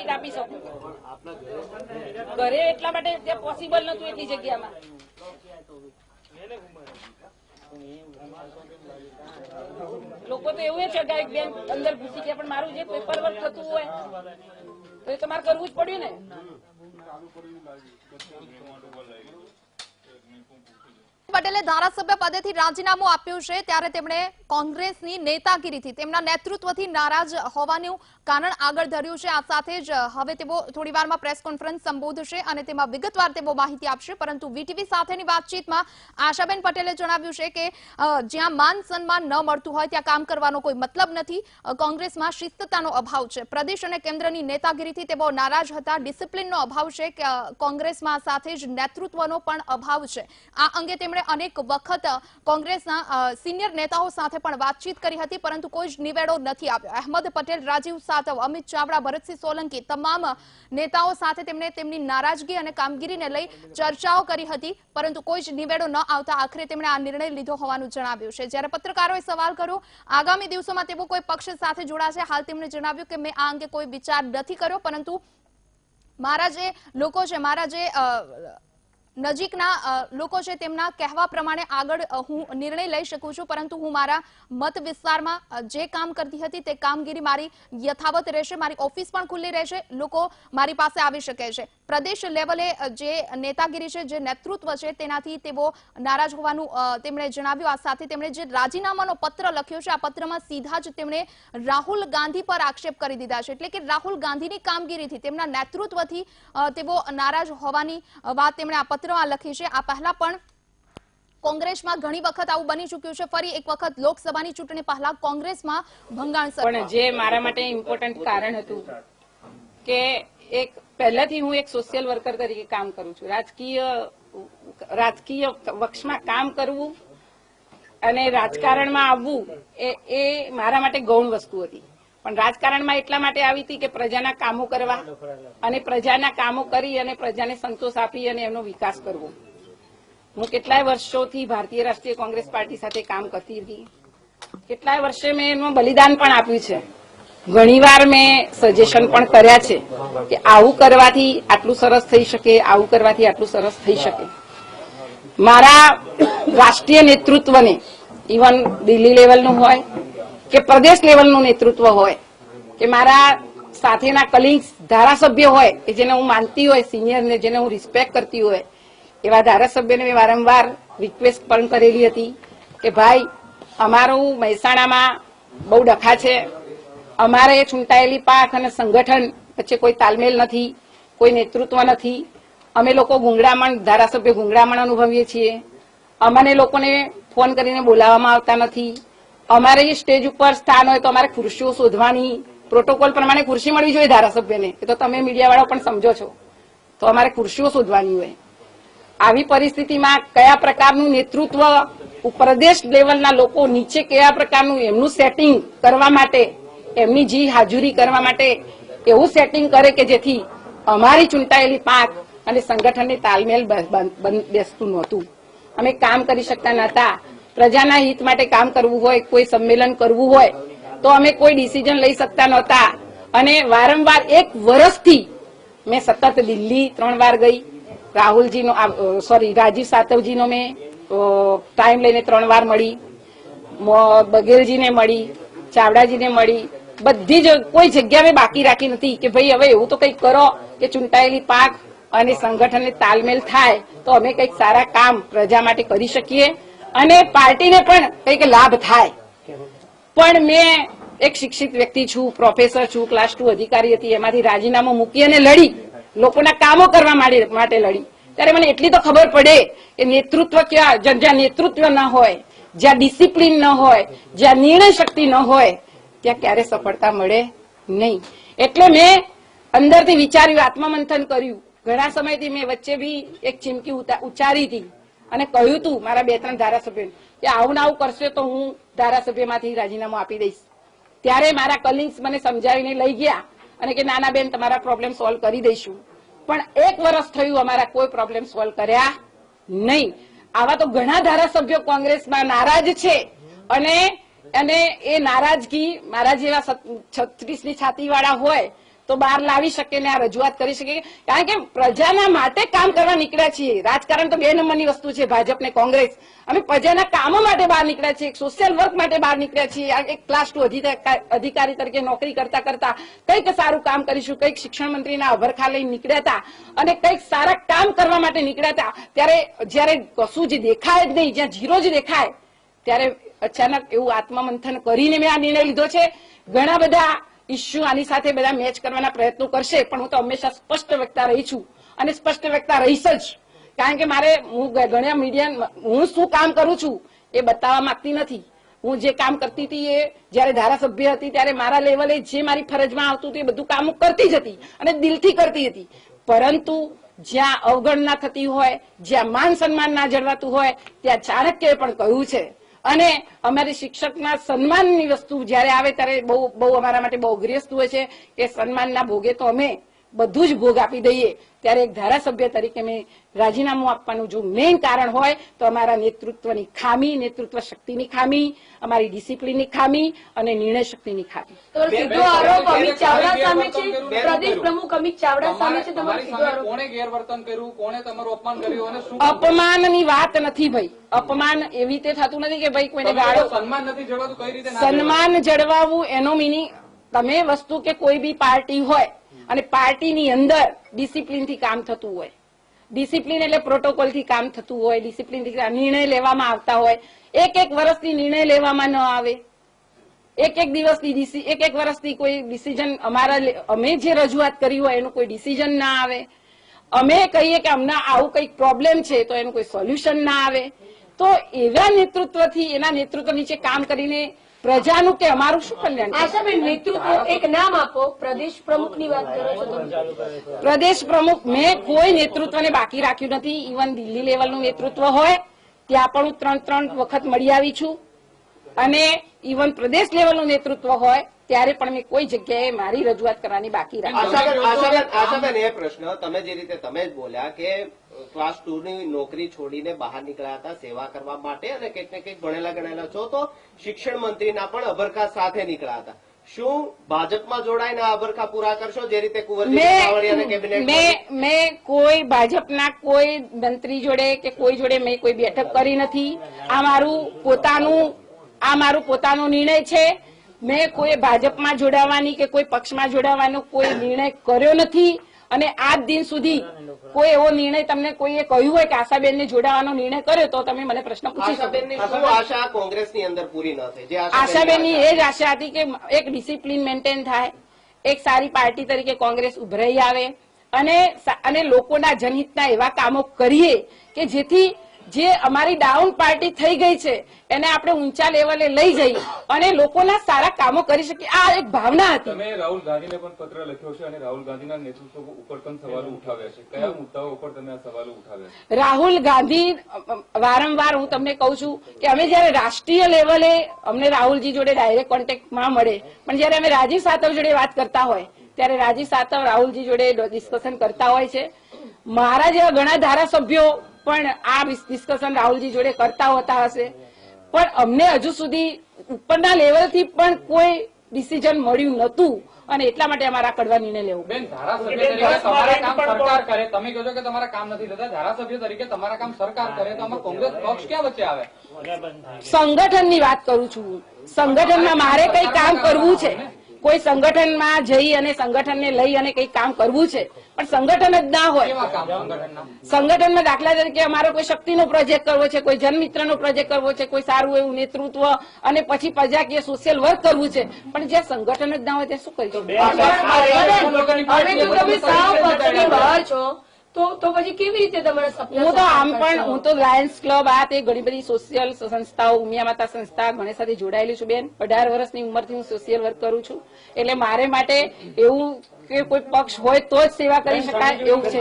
Right આપી શકું? ઘરે એટલા માટે ત્યાં પોસિબલ નતું એટલી જગ્યામાં. લોકો તો એવું છે કે બેંક અંદર ઘૂસી ગયા, પણ મારું જે પેપર વર્ક થતું હોય, તો એ તો મારે કરવું જ પડ્યું ને? પટેલે ધારાસભ્ય પદેથી રાજીનામું આપ્યું છે. ત્યારે તેમણે કોંગ્રેસની નેતાગીરીથી તેમના નેતૃત્વથી નારાજ હોવાનું કારણ આગળ ધર્યું છે. આ સાથે જ હવે તેઓ થોડી વારમાં પ્રેસ કોન્ફરન્સ સંબોધશે અને તેમાં વિગતવાર તેઓ માહિતી આપશે. પરંતુ વીટીવી સાથેની વાતચીતમાં આશાબેન પટેલે જણાવ્યું છે કે જ્યાં માન સન્માન ન મળતું હોય ત્યાં કામ કરવાનો કોઈ મતલબ નથી. કોંગ્રેસમાં શિસ્તતાનો અભાવ છે. પ્રદેશ અને કેન્દ્રની નેતાગીરીથી તેઓ નારાજ હતા. ડિસિપ્લિનનો અભાવ છે કોંગ્રેસમાં સાથે જ નેતૃત્વનો પણ અભાવ છે. આ અંગે તેમણે અનેક વખત કોંગ્રેસના સિનિયર નેતાઓ સાથે પણ વાતચીત કરી હતી, પરંતુ કોઈ જ નિવેડો નથી આવ્યો. અહેમદ પટેલ, રાજીવ સાતવ, અમિત ચાવડા, ભરતસિંહ સોલંકી તમામ નેતાઓ સાથે તેમણે તેમની નારાજગી અને કામગીરીને લઈ ચર્ચાઓ કરી હતી, પરંતુ કોઈ જ નિવેડો ન આવતા આખરે તેમણે આ નિર્ણય લીધો હોવાનું જણાવ્યું છે. જ્યારે પત્રકારોએ સવાલ કર્યો, આગામી દિવસોમાં તેઓ કોઈ પક્ષ સાથે જોડાશે, હાલ તેમણે જણાવ્યું કે મેં આ અંગે કોઈ વિચાર નથી કર્યો, પરંતુ મારા જે લોકો છે, મારા જે નજીકના લોકો છે તેમના કહેવા પ્રમાણે આગળ હું નિર્ણય લઈ શકું છું, પરંતુ હું મારા મત વિસ્તારમાં જે કામ કરતી હતી તે કામગીરી મારી યથાવત રહેશે, મારી ઓફિસ પણ ખુલ્લી રહેશે, લોકો મારી પાસે આવી શકે છે. પ્રદેશ લેવલે જે નેતાગીરી છે, જે નેતૃત્વ છે, તેનાથી તેઓ નારાજ હોવાનું તેમણે જણાવ્યું. આ સાથે તેમણે જે રાજીનામાનો પત્ર લખ્યો છે, આ પત્રમાં સીધા જ તેમણે રાહુલ ગાંધી પર આક્ષેપ કરી દીધા છે. એટલે કે રાહુલ ગાંધીની કામગીરીથી તેમના નેતૃત્વથી તેઓ નારાજ હોવાની વાત તેમણે આ પત્રમાં લખી છે. આ પહેલા પણ કોંગ્રેસમાં ઘણી વખત આવું બની ચૂક્યું છે. ફરી એક વખત લોકસભાની ચૂંટણી પહેલા કોંગ્રેસમાં ભંગાણ પણ જે મારા માટે ઇમ્પોર્ટન્ટ કારણ હતું કે એક પહેલાથી હું એક સોશિયલ વર્કર તરીકે કામ કરું છું. રાજકીય રાજકીય પક્ષમાં કામ કરવું અને રાજકારણમાં આવવું એ મારા માટે ગૌણ વસ્તુ હતી. પણ રાજકારણમાં એટલા માટે આવી હતી કે પ્રજાના કામો કરવા અને પ્રજાના કામો કરી અને પ્રજાને સંતોષ આપી અને એમનો વિકાસ કરવો. હું કેટલાય વર્ષોથી ભારતીય રાષ્ટ્રીય કોંગ્રેસ પાર્ટી સાથે કામ કરતી હતી. કેટલાય વર્ષે મેં એનું બલિદાન પણ આપ્યું છે. ઘણીવાર મેં સજેશન પણ કર્યા છે કે આવું કરવાથી આટલું સરસ થઈ શકે, આવું કરવાથી આટલું સરસ થઈ શકે. મારા રાષ્ટ્રીય નેતૃત્વને ઇવન દિલ્હી લેવલનું હોય કે પ્રદેશ લેવલનું નેતૃત્વ હોય, કે મારા સાથેના કલિંગ્સ ધારાસભ્ય હોય, કે જેને હું માનતી હોય સિનિયરને જેને હું રિસ્પેક્ટ કરતી હોય, એવા ધારાસભ્યને મેં વારંવાર રિક્વેસ્ટ પણ કરેલી હતી કે ભાઈ, અમારું મહેસાણામાં બહુ ડખા છે. અમારે ચૂંટાયેલી પાક અને સંગઠન વચ્ચે કોઈ તાલમેલ નથી, કોઈ નેતૃત્વ નથી. અમે લોકો ગુંગળામણ, ધારાસભ્ય ગુંગળામણ અનુભવીએ છીએ. અમને લોકોને ફોન કરીને બોલાવવામાં આવતા નથી. અમારે જે સ્ટેજ ઉપર સ્થાન હોય તો અમારે ખુરશીઓ શોધવાની, પ્રોટોકોલ પ્રમાણે ખુરશી મળવી જોઈએ ધારાસભ્યને. એ તો તમે મીડિયાવાળા પણ સમજો છો. તો અમારે ખુરશીઓ શોધવાની હોય. આવી પરિસ્થિતિમાં કયા પ્રકારનું નેતૃત્વ પ્રદેશ લેવલના લોકો નીચે કયા પ્રકારનું એમનું સેટિંગ કરવા માટે, એમની જી હાજરી કરવા માટે એવું સેટિંગ કરે કે જેથી અમારી ચૂંટાયેલી પાંખ અને સંગઠનની તાલમેલ બેસતું નહોતું. અમે કામ કરી શકતા નહોતા. પ્રજાના હિત માટે કામ કરવું હોય, કોઈ સંમેલન કરવું હોય, તો અમે કોઈ ડિસિઝન લઈ શકતા નહોતા. અને વારંવાર એક વર્ષથી મેં સતત દિલ્હી ત્રણ વાર ગઈ. રાહુલજીનો સોરી રાજીવ સાતવજીનો મેં ટાઈમ લઈને ત્રણ વાર મળી. બગેરજીને મળી, ચાવડાજીને મળી. બધી જ કોઈ જગ્યા મેં બાકી રાખી નથી કે ભાઈ હવે એવું તો કંઈક કરો કે ચૂંટાયેલી પાક અને સંગઠનને તાલમેલ થાય, તો અમે કંઈક સારા કામ પ્રજા માટે કરી શકીએ. અને પાર્ટીને પણ કંઈક લાભ થાય. પણ મેં એક શિક્ષિત વ્યક્તિ છું, પ્રોફેસર છું, ક્લાસ ટુ અધિકારી હતી, એમાંથી રાજીનામું મૂકી અને લડી. લોકોના કામો કરવા માટે લડી. ત્યારે મને એટલી તો ખબર પડે કે નેતૃત્વ ક્યાં, જ્યાં નેતૃત્વ ન હોય, જ્યાં ડિસિપ્લિન ન હોય, જ્યાં નિર્ણય શક્તિ ન હોય, ત્યાં ક્યારે સફળતા મળે નહીં. એટલે મેં અંદરથી વિચાર્યું, આત્મમંથન કર્યું. ઘણા સમયથી મેં વચ્ચે બી એક ચીમકી ઉચ્ચારી હતી. અને કહ્યું હતું મારા બે ત્રણ ધારાસભ્યોને, કે આવું ને આવું કરશે તો હું ધારાસભ્યમાંથી રાજીનામું આપી દઈશ. ત્યારે મારા કલિંગ્સ મને સમજાવીને લઈ ગયા અને કે, નાના બેન, તમારા પ્રોબ્લેમ સોલ્વ કરી દઈશું. પણ એક વર્ષ થયું અમારા કોઈ પ્રોબ્લેમ સોલ્વ કર્યા નહીં. આવા તો ઘણા ધારાસભ્યો કોંગ્રેસમાં નારાજ છે અને અને એ નારાજગી મારા જેવા છત્રીસની છાતીવાળા હોય તો બહાર લાવી શકે ને આ રજૂઆત કરી શકે. કારણ કે પ્રજાના માટે કામ કરવા નીકળ્યા છીએ. રાજકારણ તો બે નંબરની વસ્તુ છે, ભાજપ ને કોંગ્રેસ. અમે પ્રજાના કામો માટે બહાર નીકળ્યા છીએ સોશિયલ વર્ક માટે બહાર નીકળ્યા છીએ. એક ક્લાસ ટુ અધિકારી તરીકે નોકરી કરતા કરતા કંઈક સારું કામ કરીશું, કંઈક શિક્ષણ મંત્રીના અભરખા લઈને નીકળ્યા હતા અને કંઈક સારા કામ કરવા માટે નીકળ્યા હતા. ત્યારે જ્યારે કશું જ દેખાય જ નહીં, જ્યાં જીરો જ દેખાય, ત્યારે અચાનક એવું આત્મમંથન કરીને મેં આ નિર્ણય લીધો છે. ઘણા બધા ઇસ્યુ આની સાથે બધા મેચ કરવાના પ્રયત્નો કરશે, પણ હું તો હંમેશા સ્પષ્ટ વ્યક્તા રહી છું. અને સ્પષ્ટ વ્યક્તા રહીશ જ. કારણ કે મારે, હું ઘણા મીડિયા હું શું કામ કરું છું એ બતાવવા માંગતી નથી. હું જે કામ કરતી હતી એ, જયારે ધારાસભ્ય હતી, ત્યારે મારા લેવલે જે મારી ફરજમાં આવતું હતું એ બધું કામ કરતી જ હતી અને દિલથી કરતી હતી. પરંતુ જ્યાં અવગણના થતી હોય, જ્યાં માન સન્માન ના જળવાતું હોય, ત્યાં ચાણક્યએ પણ કહ્યું છે અને અમારી શિક્ષકના સન્માનની વસ્તુ જ્યારે આવે ત્યારે બહુ બહુ અમારા માટે બહુ અઘરી વસ્તુ હોય છે કે સન્માનના ભોગે તો અમે બધું જ ભોગ આપી દઈએ. ત્યારે એક ધારાસભ્ય તરીકે મેં રાજીનામું આપવાનું જો મેઇન કારણ હોય તો અમારા નેતૃત્વની ખામી નેતૃત્વ શક્તિની ખામી અમારી ડિસિપ્લિનની ખામી અને નિર્ણય શક્તિની ખામી. સીધો આરોપ અમિત ચાવડા સામે છે? પ્રદેશ પ્રમુખ અમિત ચાવડા સામે છે તમારો સીધો આરોપ? કોણે ગેરવર્તન કર્યું? કોણે તમારું અપમાન કર્યું અને શું અપમાનની વાત નથી ભાઈ. અપમાન એવી રીતે થતું નથી કે ભાઈ કોઈને ગાળો સન્માન નથી જળવાતું કઈ રીતે સન્માન જળવાવું એનો મિનિંગ તમે વસ્તુ કે કોઈ બી પાર્ટી હોય અને પાર્ટીની અંદર ડિસિપ્લિનથી કામ થતું હોય. ડિસિપ્લિન એટલે પ્રોટોકોલથી કામ થતું હોય, ડિસિપ્લિનથી નિર્ણય લેવામાં આવતા હોય. એક એક વર્ષથી નિર્ણય લેવામાં ન આવે. એક એક દિવસની એક એક વર્ષથી કોઈ ડિસિઝન અમારા અમે જે રજૂઆત કરી હોય એનું કોઈ ડિસિઝન ના આવે. અમે કહીએ કે અમને આવું કંઈક પ્રોબ્લેમ છે તો એનું કોઈ સોલ્યુશન ના આવે. તો એવા નેતૃત્વથી, એના નેતૃત્વ નીચે કામ કરીને પ્રજાનું કે અમારું શું કલ્યાણ આશાબેન નેતૃત્વ એક નામ આપો. પ્રદેશ પ્રમુખની વાત કરો છો પ્રદેશ પ્રમુખ મેં કોઈ નેતૃત્વને બાકી રાખ્યું નથી. ઇવન દિલ્હી લેવલનું નેતૃત્વ હોય ત્યાં પણ હું ત્રણ ત્રણ વખત મળી આવી છું. અને ઇવન પ્રદેશ લેવલનું નેતૃત્વ હોય ત્યારે પણ મેં કોઈ જગ્યાએ મારી રજૂઆત કરવાની બાકી રાખી. એ પ્રશ્ન. તમે જે રીતે તમે જ બોલ્યા કે ક્લાસ ટુ ની નોકરી છોડીને બહાર નીકળ્યા હતા સેવા કરવા માટે અને કંઈક ને કંઈક ભણેલા ગણેલા છો તો શિક્ષણ મંત્રીના પણ અભરખા સાથે નીકળ્યા હતા. શું ભાજપમાં જોડાઈને આ અભરખા પૂરા કરશો જે રીતે કુંવરજી મેં મેં મેં કોઈ ભાજપના કોઈ મંત્રી જોડે કે કોઈ જોડે મેં કોઈ બેઠક કરી નથી. આ મારું પોતાનું આ મારું પોતાનો નિર્ણય છે. મેં કોઈ ભાજપમાં જોડાવાની કે કોઈ પક્ષમાં જોડાવાનો કોઈ નિર્ણય કર્યો નથી. અને આજ દિન સુધી કોઈ એવો નિર્ણય તમને કોઈએ કહ્યું હોય કે આશાબેનને જોડાવાનો નિર્ણય કર્યો તો તમે મને પ્રશ્ન પૂછી શકો. આશાબેનની આશા કોંગ્રેસની અંદર પૂરી ન થઈ? આશાબેનની એ જ આશા હતી કે એક ડિસિપ્લિન મેન્ટેન થાય એક સારી પાર્ટી તરીકે કોંગ્રેસ ઉભરાઈ આવે. અને અને લોકોના જનહિતના એવા કામો કરીએ કે જેથી જે અમારી ડાઉન પાર્ટી થઈ ગઈ છે એને આપણે ઊંચા લેવલે લઈ જઈ અને લોકોના સારા કામો કરી શકીએ. આ એક ભાવના હતી. તમે રાહુલ ગાંધીને પણ પત્ર લખ્યો છે અને રાહુલ ગાંધીના નેતૃત્વ ઉપર પણ સવાલો ઉઠાવ્યા છે. કયા મુદ્દાઓ ઉપર તમે આ સવાલો ઉઠાવ્યા રાહુલ ગાંધી વારંવાર હું તમને કહું છું કે અમે જયારે રાષ્ટ્રીય લેવલે અમને રાહુલજી જોડે ડાયરેક્ટ કોન્ટેક્ટમાં મળે પણ જયારે અમે રાજીવ સાતવ જોડે વાત કરતા હોય ત્યારે રાજીવ સાતવ રાહુલજી જોડે ડિસ્કશન કરતા હોય છે. મારા જેવા ઘણા ધારાસભ્યો પણ આ ડિસ્કશન રાહુલજી જોડે કરતા હોતા હશે. પણ અમને હજુ સુધી ઉપરના લેવલથી પણ કોઈ ડિસિઝન મળ્યું નતું અને એટલા માટે અમારા કડવા નિર્ણય લેવો. બેન ધારાસભ્ય તરીકે તમારા કામ સરકાર કરે. તમે કહો છો કે તમારા કામ નથી થતા. ધારાસભ્ય તરીકે તમારા કામ સરકાર કરે. તો આમાં કોંગ્રેસ પક્ષ ક્યાં વચ્ચે આવે? સંગઠનની વાત કરું છું સંગઠનમાં મારે કઈ કામ કરવું છે? કોઈ સંગઠનમાં જઈ અને સંગઠનને લઈ અને કઈ કામ કરવું છે પણ સંગઠન જ ના હોય. સંગઠનમાં. દાખલા તરીકે અમારો કોઈ શક્તિનો પ્રોજેક્ટ કરવો છે કોઈ જનમિત્રનો પ્રોજેક્ટ કરવો છે કોઈ સારું એવું નેતૃત્વ અને પછી પ્રજાકીય સોશિયલ વર્ક કરવું છે પણ જ્યાં સંગઠન જ ના હોય ત્યાં શું હવે તમે સાવ છો. તો તો પછી કેવી રીતે તમારા સપના હું તો આમ પણ હું તો લાયન્સ ક્લબ આ તે ઘણી બધી સોશિયલ સંસ્થાઓ ઉમિયા માતા સંસ્થા ઘણી સાથે જોડાયેલી છું બેન. અઢાર વર્ષની ઉંમરથી હું સોશિયલ વર્ક કરું છું. એટલે મારે માટે એવું કે કોઈ પક્ષ હોય તો જ સેવા કરી શકાય એવું છે.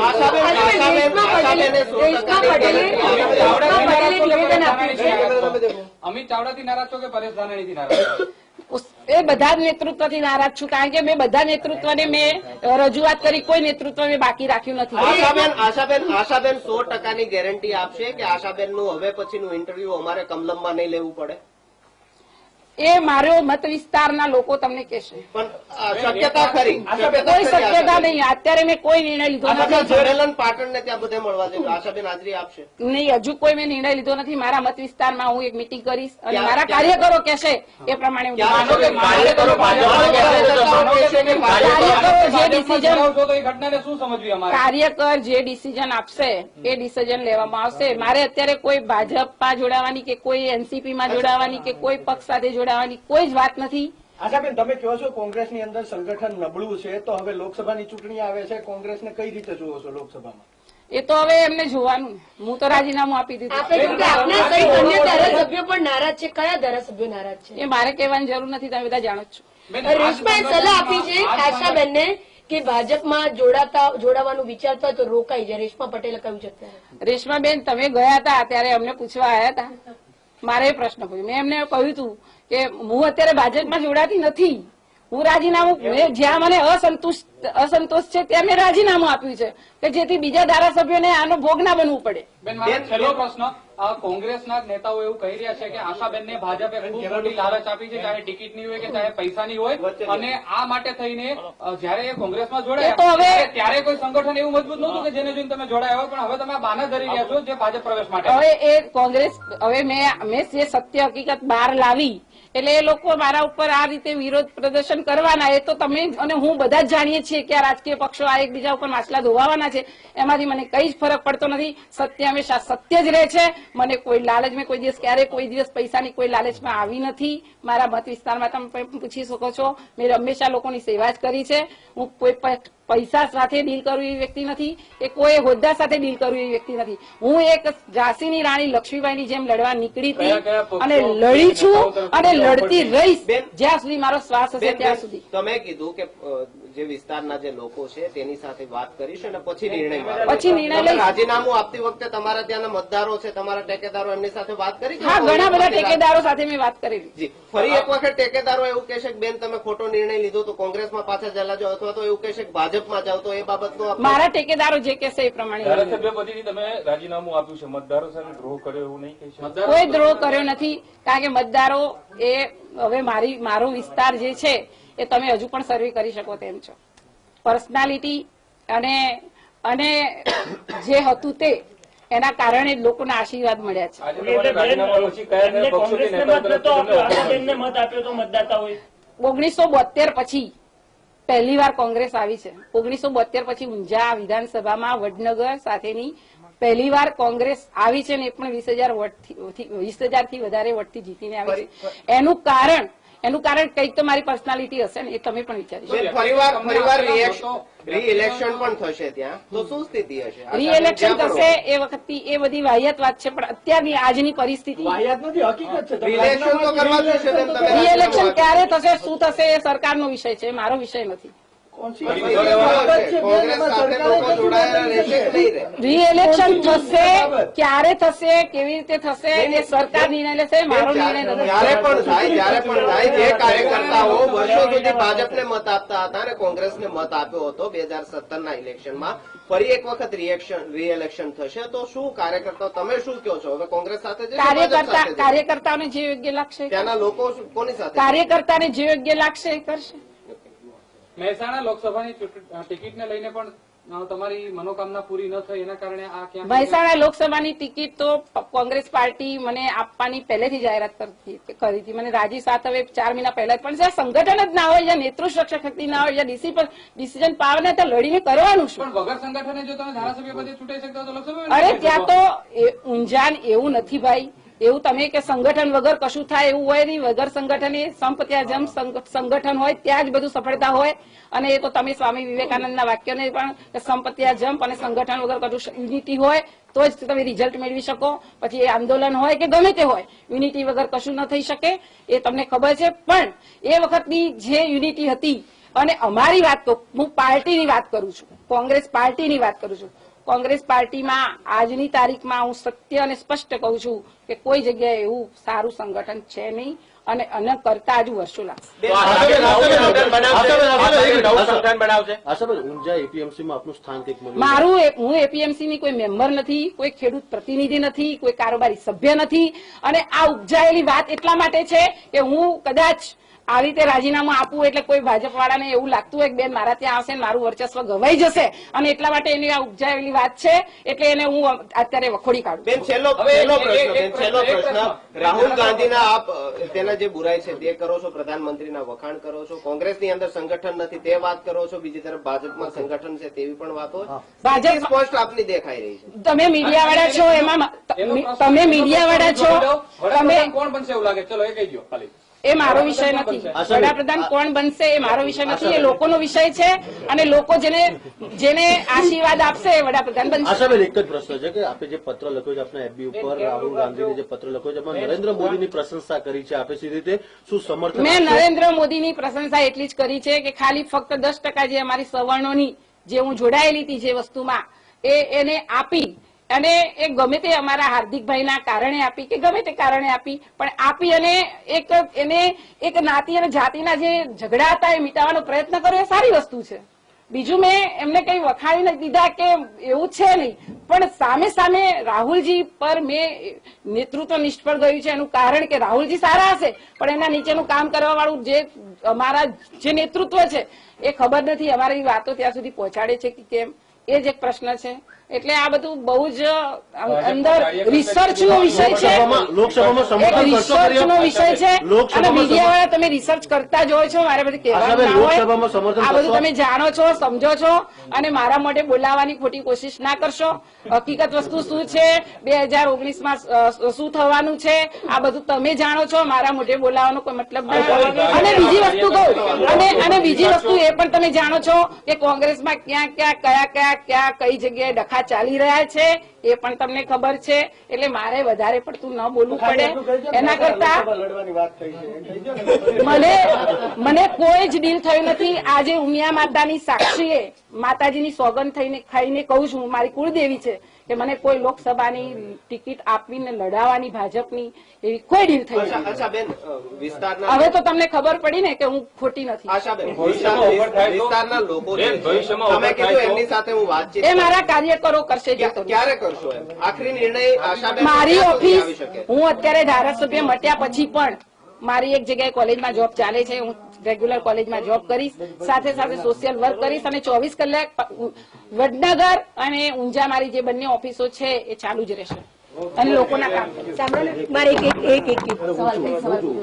અમિત ચાવડા ચાવડાથી નારાજ છો કે પરેશ ધાનાણીથી નારાજ છો? એ બધા નેતૃત્વ નેતૃત્વથી નારાજ છું, કારણ કે મેં બધા નેતૃત્વને મેં રજૂઆત કરી, કોઈ નેતૃત્વ મેં બાકી રાખ્યું નથી. આશાબેન આશાબેન આશાબેન સો ટકાની ગેરંટી આપશે કે આશાબેનનું હવે પછીનું ઇન્ટરવ્યુ અમારે કમલમમાં નહીં લેવું પડે. એ મારો મત વિસ્તારના લોકો તમને કહેશે. શક્યતા ખરી. કોઈ શક્યતા નહીં. અત્યારે મેં કોઈ નિર્ણય લીધો નથી. પાટણને ત્યાં બધે મળવા જશે આશાબેન હાજરી આપશે. નહીં હજુ કોઈ મેં નિર્ણય લીધો નથી. મારા મત વિસ્તારમાં હું એક મિટિંગ કરીશ અને મારા કાર્યકરો કહેશે એ પ્રમાણે કાર્યકરો જે ભાજપમાં decision- ધરાવશો તો એ ઘટનાને શું સમજવી અમારે? કાર્યકર જે ડિસિઝન આપશે એ ડિસિઝન લેવામાં આવશે. મારે અત્યારે કોઈ ભાજપમાં જોડાવાની કે કોઈ એનસીપીમાં જોડાવાની કે કોઈ પક્ષ સાથે જોડાવાની કોઈ જ વાત નથી. આશાબેન તમે કહો છો કોંગ્રેસની અંદર સંગઠન નબળું છે તો હવે લોકસભાની ચૂંટણી આવે છે કોંગ્રેસને કઈ રીતે જુઓ છો લોકસભામાં? એ તો હવે એમને જોવાનું. હું તો રાજીનામું આપી દીધું. આપણે સહિત અન્ય ધારાસભ્યો પણ નારાજ છે? કયા ધારાસભ્યો નારાજ છે? એ મારે કહેવાની જરૂર નથી તમે બધા જાણો છો. બેન, રેશમાએ સલાહ આપી છે આશાબેનને કે ભાજપમાં જોડાતા જોડાવાનું વિચારતા તો રોકાઈ જાય. રેશમા પટેલે કહ્યું છે રેશમા રેશમાબેન તમે ગયા હતા ત્યારે અમને પૂછવા આવ્યા હતા. મારે પ્રશ્ન પૂછ્યો. મેં એમને કહ્યું હતું કે હું અત્યારે ભાજપમાં જોડાતી નથી. હું રાજીનામું મેં જ્યાં મને અસંતુષ્ટ અસંતોષ છે ત્યાં મેં રાજીનામું આપ્યું છે કે જેથી બીજા ધારાસભ્યોને આનો ભોગ ના બનવું પડે. છેલ્લો પ્રશ્ન. કોંગ્રેસના નેતાઓ એવું કહી રહ્યા છે કે આશાબેનને ભાજપે ખૂબ મોટી લાલચ આપી છે ચાહે ટિકિટની હોય કે ચાહે પૈસાની હોય. અને આ માટે થઈને જયારે એ કોંગ્રેસમાં એ તો જોડાયા હવે- ત્યારે- કોઈ સંગઠન એવું મજબૂત નહોતું કે જેને જોઈને તમે જોડાયા હોય પણ હવે તમે બાને બાના ધરી રહ્યા છો જે ભાજપ પ્રવેશ માટે. હવે એ કોંગ્રેસ હવે મેં મેં જે સત્ય હકીકત બહાર લાવી એટલે એ લોકો મારા ઉપર આ રીતે વિરોધ પ્રદર્શન કરવાના, એ તો તમે અને હું બધા જ જાણીએ છીએ કે આ રાજકીય પક્ષો આ એકબીજા ઉપર માછલા ધોવાવાના છે. એમાંથી મને કઈ જ ફરક પડતો નથી. સત્ય હંમેશા સત્ય જ રહે છે. મને કોઈ લાલચ મેં કોઈ દિવસ ક્યારે કોઈ દિવસ પૈસાની કોઈ લાલચમાં આવી નથી. મારા મત વિસ્તારમાં તમે પૂછી શકો છો. મેં હંમેશા લોકોની સેવા જ કરી છે. હું કોઈ પૈસા સાથે ડીલ કરું એવી વ્યક્તિ નથી કે કોઈ હોદ્દા સાથે ડીલ કરું એવી વ્યક્તિ નથી. હું એક ઝાંસીની રાણી લક્ષ્મીબાઈની જેમ લડવા નીકળી હતી અને લડી છું અને લડતી રહીશ. જ્યાં સુધી મારો શ્વાસ હશે ત્યાં સુધી. તમે કીધું કે જે વિસ્તારના જે લોકો છે તેની સાથે વાત કરીશ અને પછી નિર્ણય પછી નિર્ણય લઈ રાજીનામું આપતી વખતે તમારા ત્યાંના મતદારો છે તમારા ટેકેદારો એમની સાથે વાત કરી હા ઘણા બધા ટેકેદારો સાથે મેં વાત કરેલી જી ફરી એક વખત ટેકેદારો એવું કહેશે કે બેન તમે ખોટો નિર્ણય લીધો તો કોંગ્રેસમાં પાછા ચલાજો જાઓ અથવા તો એવું કહેશે કે ભાજપમાં જાવ તો એ બાબતનો મારા ટેકેદારો જે કહેશે એ પ્રમાણે. ધારાસભ્ય પદેથી તમે રાજીનામું આપ્યું છે. મતદારો સાથે દ્રોહ કર્યો એવું નહીં કહી કોઈ દ્રોહ કર્યો નથી કારણ કે મતદારો એ હવે મારી મારો વિસ્તાર જે છે એ તમે હજુ પણ સર્વે કરી શકો તેમ છો. પર્સનાલિટી અને અને જે હતું તે એના કારણે જ લોકોના આશીર્વાદ મળ્યા છે. ઓગણીસો બોતેર પછી પહેલી વાર કોંગ્રેસ આવી છે. ઓગણીસો બોતેર પછી ઊંઝા વિધાનસભામાં વડનગર સાથેની પહેલી વાર કોંગ્રેસ આવી છે ને એ પણ વીસ હજાર વીસ હજારથી વધારે વોટથી જીતીને આવી છે. એનું કારણ એનું કારણ કંઈક તો મારી પર્સનાલિટી હશે ને એ તમે પણ વિચારી ફરીવાર ફરીવાર પણ થશે ત્યાં. તો શું સ્થિતિ હશે? રીઇલેક્શન થશે એ વખતની એ બધી વાહિયાત વાત છે પણ અત્યારની આજની પરિસ્થિતિ વાહિયાત નથી હકીકત છે. તમે તો કરવા જ છે બેન તમે રીઇલેક્શન ક્યારે થશે શું થશે એ સરકારનો વિષય છે મારો વિષય નથી. રીઇલેક્શન થશે ક્યારે થશે કેવી રીતે થશે એ સરકાર નિર્ણય લેશે મારો નિર્ણય પણ થાય જયારે પણ થાય જે કાર્યકર્તાઓ વર્ષો સુધી ભાજપને મત આપતા હતા અને કોંગ્રેસને મત આપ્યો હતો બે હજાર સત્તરના ઇલેક્શનમાં ફરી એક વખત રિએક્શન રિએલેક્શન થશે તો શું કાર્યકર્તાઓ તમે શું કહો છો? હવે કોંગ્રેસ સાથે કાર્યકર્તા કાર્યકર્તાઓને જે યોગ્ય લાગશે ત્યાંના લોકો કોની સાથે? કાર્યકર્તાને જે યોગ્ય લાગશે એ કરશે. મહેસાણા લોકસભાની ટિકિટને લઈને પણ તમારી મનોકામના પૂરી ન થઈ. એના કારણે આ ક્યાં મહેસાણા લોકસભાની ટિકિટ તો કોંગ્રેસ પાર્ટી મને આપવાની પહેલેથી જાહેરાત કરતી કરી હતી. મને રાજી સાત હવે ચાર મહિના પહેલા જ પણ જ્યાં સંગઠન જ ના હોય જ્યાં નેતૃત્વ શક્તિ ના હોય જ્યાં ડિસિઝન પાવર ને ત્યાં લડીને કરવાનું શું? પણ વગર સંગઠને જો તમે ધારાસભ્ય પદે ચૂંટાઈ શકતા તો લોકસભા અરે ત્યાં તો ઊંઝાન એવું નથી ભાઈ. એવું તમે કે સંગઠન વગર કશું થાય એવું હોય નહીં. વગર સંગઠને સંપ ત્યાં સંગઠન હોય ત્યાં જ બધું સફળતા હોય. અને એ તો તમે સ્વામી વિવેકાનંદના વાક્યને પણ સંપ ત્યાં જમ્પ અને સંગઠન વગર કશું યુનિટી હોય તો જ તમે રિઝલ્ટ મેળવી શકો. પછી એ આંદોલન હોય કે ગમે તે હોય, યુનિટી વગર કશું ન થઈ શકે, એ તમને ખબર છે. પણ એ વખતની જે યુનિટી હતી, અને અમારી વાત તો હું પાર્ટીની વાત કરું છું, કોંગ્રેસ પાર્ટીની વાત કરું છું કોંગ્રેસ પાર્ટીમાં આજની તારીખમાં હું સત્ય અને સ્પષ્ટ કહું છું કે કોઈ જગ્યાએ એવું સારું સંગઠન છે નહીં અને અને કરતા હજુ વર્ષો મારું હું એપીએમસી ની કોઈ મેમ્બર નથી કોઈ ખેડૂત પ્રતિનિધિ નથી કોઈ કારોબારી સભ્ય નથી. અને આ ઉપજાયેલી વાત એટલા માટે છે કે હું કદાચ આવી રીતે રાજીનામું આપવું એટલે કોઈ ભાજપ વાળાને એવું લાગતું હોય કે બેન મારા ત્યાં આવશે મારું વર્ચસ્વ ગવાઈ જશે. અને એટલા માટે એની આ ઉપજાવેલી વાત છે એટલે એને હું અત્યારે વખોડી કાઢું બેન છેલ્લો છેલ્લો પ્રશ્ન છેલ્લો. રાહુલ ગાંધીના આપ તેના જે બુરાઈ છે તે કરો છો પ્રધાનમંત્રીના વખાણ કરો છો કોંગ્રેસની અંદર સંગઠન નથી તે વાત કરો છો બીજી તરફ ભાજપમાં સંગઠન છે તેવી પણ વાતો ભાજપ- સ્પષ્ટ આપની દેખાઈ રહી છે. તમે મીડિયા વાળા છો એમાં તમે મીડિયા વાળા છો. તમે કોણ બનશે એવું લાગે? ચલો એ કહી દો ખાલી. એ મારો વિષય નથી. વડાપ્રધાન કોણ બનશે એ મારો વિષય નથી. એ લોકોનો વિષય છે અને લોકો જેને જેને આશીર્વાદ આપશે એ વડાપ્રધાન બનશે. આશાબેન એક જ પ્રશ્ન છે કે આપે જે પત્ર લખ્યો છે આપના એફબી ઉપર રાહુલ ગાંધીને જે પત્ર લખ્યો છે એમાં નરેન્દ્ર મોદીની પ્રશંસા કરી છે. આપે સીધી રીતે શું સમર્થન મેં? નરેન્દ્ર મોદીની પ્રશંસા એટલી જ કરી છે કે ખાલી ફક્ત દસ ટકા જે અમારી સવર્ણોની જે હું જોડાયેલી હતી જે વસ્તુમાં એ એને આપી અને એ ગમે તે અમારા હાર્દિકભાઈના કારણે આપી કે ગમે તે કારણે આપી, પણ આપી અને એક એને એક નાતી અને જાતિના જે ઝઘડા હતા એ મિટાવવાનો પ્રયત્ન કર્યો, એ સારી વસ્તુ છે. બીજું મેં એમને કઈ વખાણી નથી દીધા કે એવું છે નહીં, પણ સામે સામે રાહુલજી પર મેં નેતૃત્વ નિષ્ફળ ગયું છે, એનું કારણ કે રાહુલજી સારા હશે, પણ એના નીચેનું કામ કરવા વાળું જે અમારા જે નેતૃત્વ છે, એ ખબર નથી, અમારી વાતો ત્યાં સુધી પહોંચાડે છે કે કેમ? એ જ એક પ્રશ્ન છે. એટલે આ બધું બહુ જ અંદર રિસર્ચનો વિષય છે. રિસર્ચ આપ? વિષય છે. અને મીડિયા વાળા તમે રિસર્ચ કરતા જ હોય છો મારે બધું કહેવાનું ના આ બધું તમે જાણો છો સમજો છો અને મારા માટે બોલાવવાની ખોટી કોશિશ ના કરશો. હકીકત વસ્તુ શું છે? બે હજાર ઓગણીસમાં શું થવાનું છે? આ બધું તમે જાણો છો મારા મોઢે બોલાવવાનો કોઈ મતલબ ના અને બીજી વસ્તુ કહું અને અને બીજી વસ્તુ એ પણ તમે જાણો છો કે કોંગ્રેસમાં ક્યાં ક્યાં કયા કયા ક્યાં કઈ જગ્યાએ ડખા ચાલી રહ્યા છે એ પણ તમને ખબર છે. એટલે મારે વધારે પડતું ન બોલવું પડે. એના કરતા. મને મને કોઈ જ ડીલ થયું નથી. આજે ઉમિયા માતાની સાક્ષીએ માતાજીની સોગંદ થઈને ખાઈને કહું છું મારી કુળદેવી છે. કે મને કોઈ લોકસભાની ટિકિટ આપવીને લડાવવાની ભાજપની એવી કોઈ ડીલ થઈ હવે તો તમને ખબર પડી ને કે હું ખોટી નથી. એ મારા કાર્યકરો કરશે ક્યારે કરશો આખરી નિર્ણય મારી ઓફિસ હું અત્યારે ધારાસભ્ય મટ્યા પછી પણ મારી એક જગ્યાએ કોલેજમાં જોબ ચાલે છે. હું રેગ્યુલર કોલેજમાં જોબ કરીશ. સાથે સાથે સોશિયલ વર્ક કરીશ અને ચોવીસ કલાક વડનગર અને ઊંઝા મારી જે બંને ઓફિસો છે એ ચાલુ જ રહેશે. અને લોકોના કામ. મારે એક એક એક સવાલ.